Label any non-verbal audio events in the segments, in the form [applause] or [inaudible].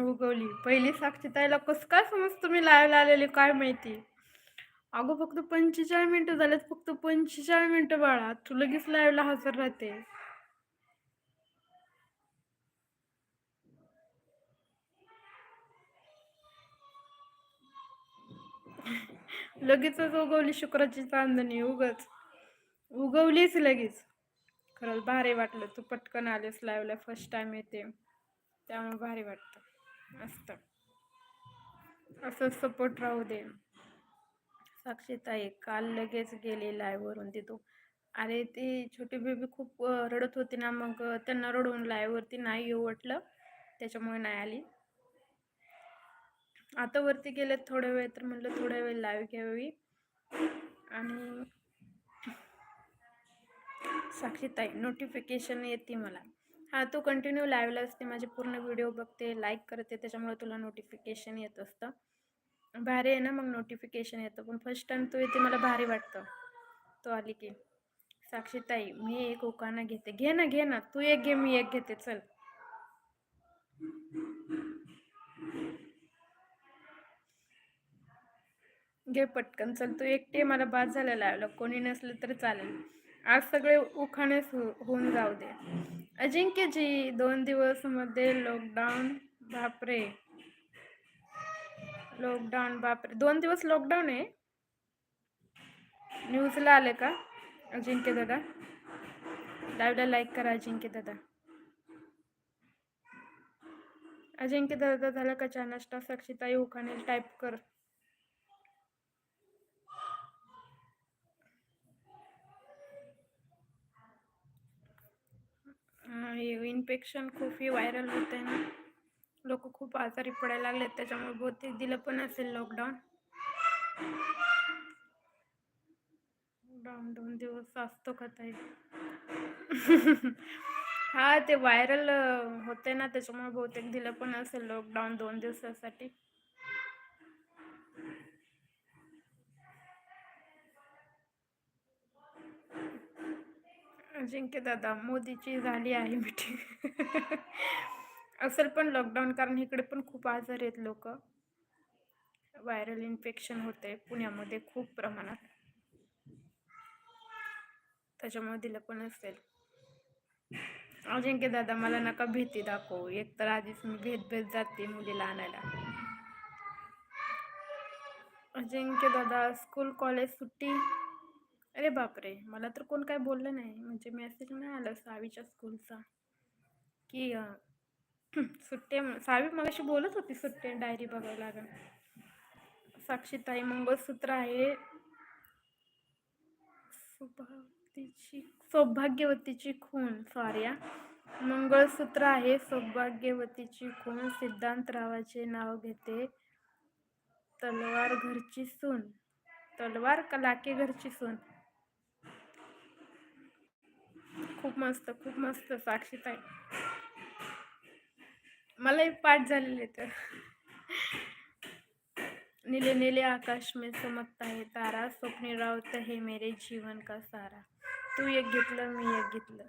उगवली. पहिली साक्षी ताईला कसं काय समज तुम्ही लावायला आलेली काय माहिती? अगं फक्त पंचेचाळीस मिनिटं झालेत फक्त पंचेचाळीस मिनिटं बाळा. तू लगेच लाईव्हला हजर राहते. लगेचच उगवली शुक्राची चांदणी उगच. उगवलीच लगेच. खरंच भारी वाटलं. तू पटकन आलेस लाईव्हला फर्स्ट टाइम येते. त्यामुळे भारी वाटतं. मस्त असंच सपोर्ट राहू दे. साक्षीताई काल लगेच गेले लाईव्हवरून तिथून. अरे ती छोटी बेबी खूप रडत होती ना मग त्यांना रडवून लायवरती नाही येऊ वाटलं. त्याच्यामुळे नाही आली. आता वरती गेलेत थोड्या वेळ तर म्हटलं थोड्या वेळ लाईव्ह घ्यावी. आणि साक्षीताई नोटिफिकेशन येते मला. हां तू कंटिन्यू लाईव्हला असते. माझे पूर्ण व्हिडिओ बघते लाईक करते. त्याच्यामुळे तुला नोटिफिकेशन येत असतं. भारी आहे ना मग नोटिफिकेशन येतं. पण फर्स्ट टाइम तू येते मला भारी वाटतं. तो आली की. साक्षीताई मी एक ओकाना घेते. घे ना घे ना. तू एक घे मी एक घेते. चल. घे पटकन. चल तू एकटे मला बाद झालं लावलं कोणी नसलं तर चालेल. आज सगळे उखाणेच हो होऊन जाऊ दे. अजिंक्यजी दोन दिवसमध्ये लॉकडाऊन बापरे. लॉकडाऊन बापरे. दोन दिवस लॉकडाऊन आहे? न्यूजला आले का? अजिंक्य दादा? लाईव्हला लाईक करा अजिंक्य दादा. अजिंक्य दादा झालं का चहा नाश्ता? साक्षीताई उखाणे टाईप कर. इन्फेक्शन खूप ही व्हायरल होत आहे ना. लोक खूप आजारी पडायला लागलेत त्याच्यामुळे बहुतेक दिलं पण असेल लॉकडाऊन लॉकडाऊन दोन दिवस असतो का ताई? हा ते व्हायरल होते ना त्याच्यामुळे बहुतेक दिलं पण असेल लॉकडाऊन दोन दिवसासाठी. अजिंक्य दादा मोदीची झाली आहे मीटिंग [laughs] असेल पण लॉकडाऊन कारण इकडे पण खूप आजार आहेत लोक. व्हायरल इन्फेक्शन होते पुण्यामध्ये खूप प्रमाणात. त्याच्यामुळे दिलं पण असेल अजिंक्य दादा मला नका भीती दाखवू. एक तर आधीच मी भेट भेट जाते मुलीला आणायला. अजिंक्य दादा स्कूल कॉलेज सुट्टी? अरे बापरे! मला तर कोण काय बोललं नाही. म्हणजे मेसेज नाही आला सावीच्या स्कूलचा की [clears throat] सुट्टे सुट्टी आहे सावी मगाशी बोलत होती सुट्टे डायरी बघायला लागेल साक्षीताई मंगळसूत्र आहे. सौभाग्यवतीची सौभाग्यवतीची खून सॉरी मंगळसूत्र आहे सौभाग्यवतीची खून सिद्धांतरावाचे नाव घेते. तलवार घरची सून. तलवार कलाके घरची सून? खूप मस्त खूप मस्त साक्षीताई मलाही पाठ झालेले तर नीले नीले आकाश में चमकता है तारा स्वप्नी रावत हे मेरे जीवन का सारा. तू एक घेतलं मी एक घेतलं.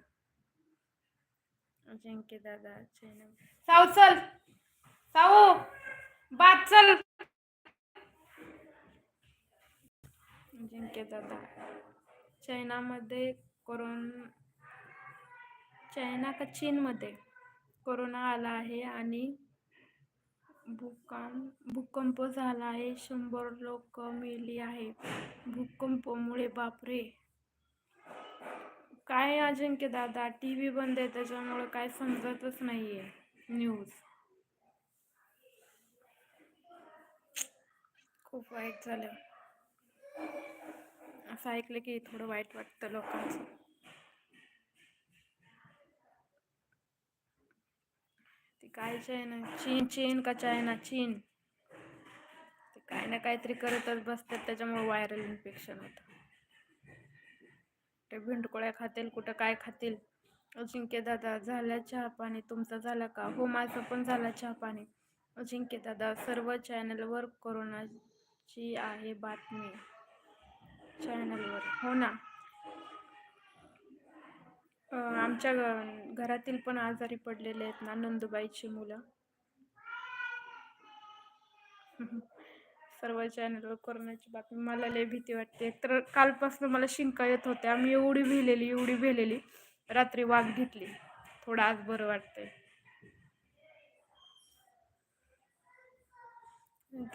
अजिंक्य दादा चैन साऊ चल. साऊ बात चल. अजिंक्य दादा चायनामध्ये करून चायना का चीनमध्ये? कोरोना आला आहे आणि भूकंप भूकंप झाला आहे. शंभर लोक मेली आहे भूकंपामुळे बापरे! काय अजिंक्य दादा? टी व्ही बंद आहे त्याच्यामुळे काय समजतच नाहीये. न्यूज खूप वाईट झालं. असं ऐकलं की थोडं वाईट वाटतं लोकांचं. काय चायना चीन चीन का चायना चीन. ते काय ना काहीतरी करतच बसतात त्याच्यामुळे व्हायरल इन्फेक्शन होतं. ते भिंडकोळ्या खातील कुठं काय खातील. अजिंक्य दादा झाला चहा पाणी. तुमचा झाला का? हो माझं पण झाला चहा पाणी. अजिंक्य दादा सर्व चॅनलवर कोरोनाची आहे बातमी. चॅनलवर हो ना? आमच्या घरातील पण आजारी पडलेले आहेत ना नंदुबाईची मुलं. सर्व चॅनलवर कोरोनाची बातमी. मला लय भीती वाटते. तर कालपासून मला शिंका येत होत्या. मी एवढी भिलेली एवढी भिलेली रात्री वाघ घेतली. थोडं आज बरं वाटतंय.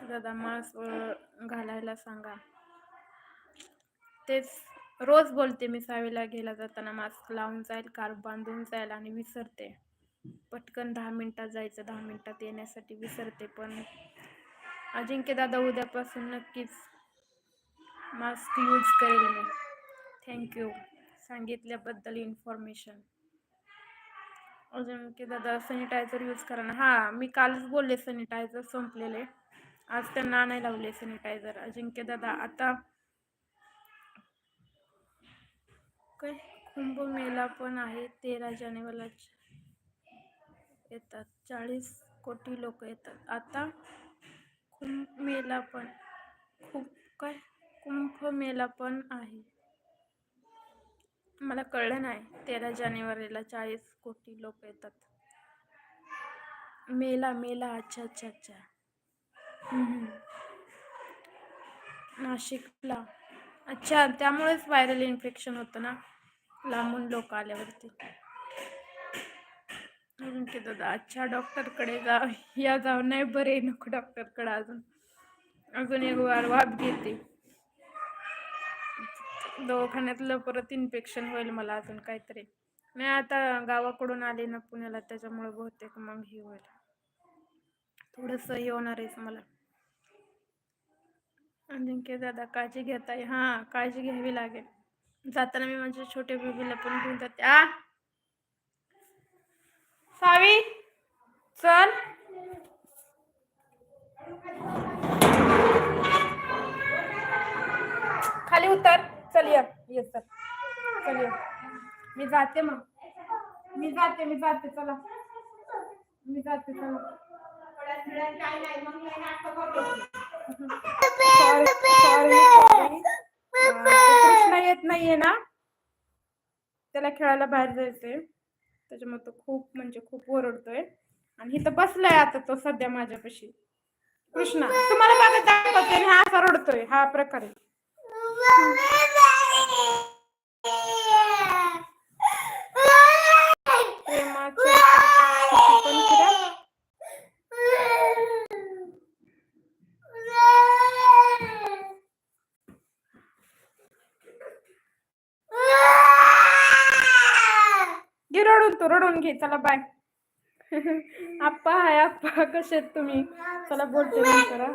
दादा मास्क घालायला सांगा. तेच रोज बोलते मी सावीला घ्यायला जाताना मास्क लावून जाईल कार बांधून जाईल आणि विसरते. पटकन दहा मिनटात जायचं दहा मिनटात येण्यासाठी विसरते पण. अजिंक्य दादा उद्यापासून नक्कीच मास्क यूज करेल मी. थँक्यू सांगितल्याबद्दल इन्फॉर्मेशन अजिंक्य दादा सॅनिटायझर यूज करा ना. हां मी कालच बोलले सॅनिटायझर संपलेले. आज त्यांना नाही लावले सॅनिटायझर अजिंक्य दादा आता काय? कुंभमेला पण आहे तेरा जानेवारीला येतात. चाळीस कोटी लोक येतात. आता कुंभमेळा पण खूप काय? कुंभमेळा पण आहे. मला कळलं नाही. तेरा जानेवारीला चाळीस कोटी लोक येतात. मेला मेला अच्छा अच्छा अच्छा. नाशिकला. अच्छा त्यामुळेच व्हायरल इन्फेक्शन होतं ना? लांबून लोक आल्यावरती. अजून की दादा अच्छा डॉक्टरकडे जा या जाऊ नाही बरे नको डॉक्टरकडे अजून. अजून एक वार वाप घेते. दवाखान्यातलं परत इन्फेक्शन होईल मला अजून काहीतरी. नाही आता गावाकडून आले ना पुण्याला त्याच्यामुळे बहुतेक मग हे होईल. थोडंसं हे होणार आहेच मला. अजिंक्य दादा काळजी घेताय. हां काळजी घ्यावी लागेल. जाताना मी माझ्या छोट्या बेबीला पण घेऊन जाते. आ? सावी चल. खाली उतर. चल ये. ये चल. चल ये. मी जाते मग. मी जाते मी जाते. चला. मी जाते चला Sorry, sorry, sorry. अं, ते कृष्णा येत नाहीये ना त्याला खेळायला बाहेर जायचंय. त्याच्यामुळे तो खूप म्हणजे खूप ओरडतोय. आणि इथं बसलाय आता तो सध्या माझ्यापाशी. कृष्णा तुम्हाला बघा दाखवते हा असा रडतोय. हा प्रकार [laughs] प्रेमाचे किती पण फिरा. घे रडून तू रडून घे चला बाय. [laughs] आप्पा हाय आप्पा कसे आहेत तुम्ही? चला बोलते नंतर हा.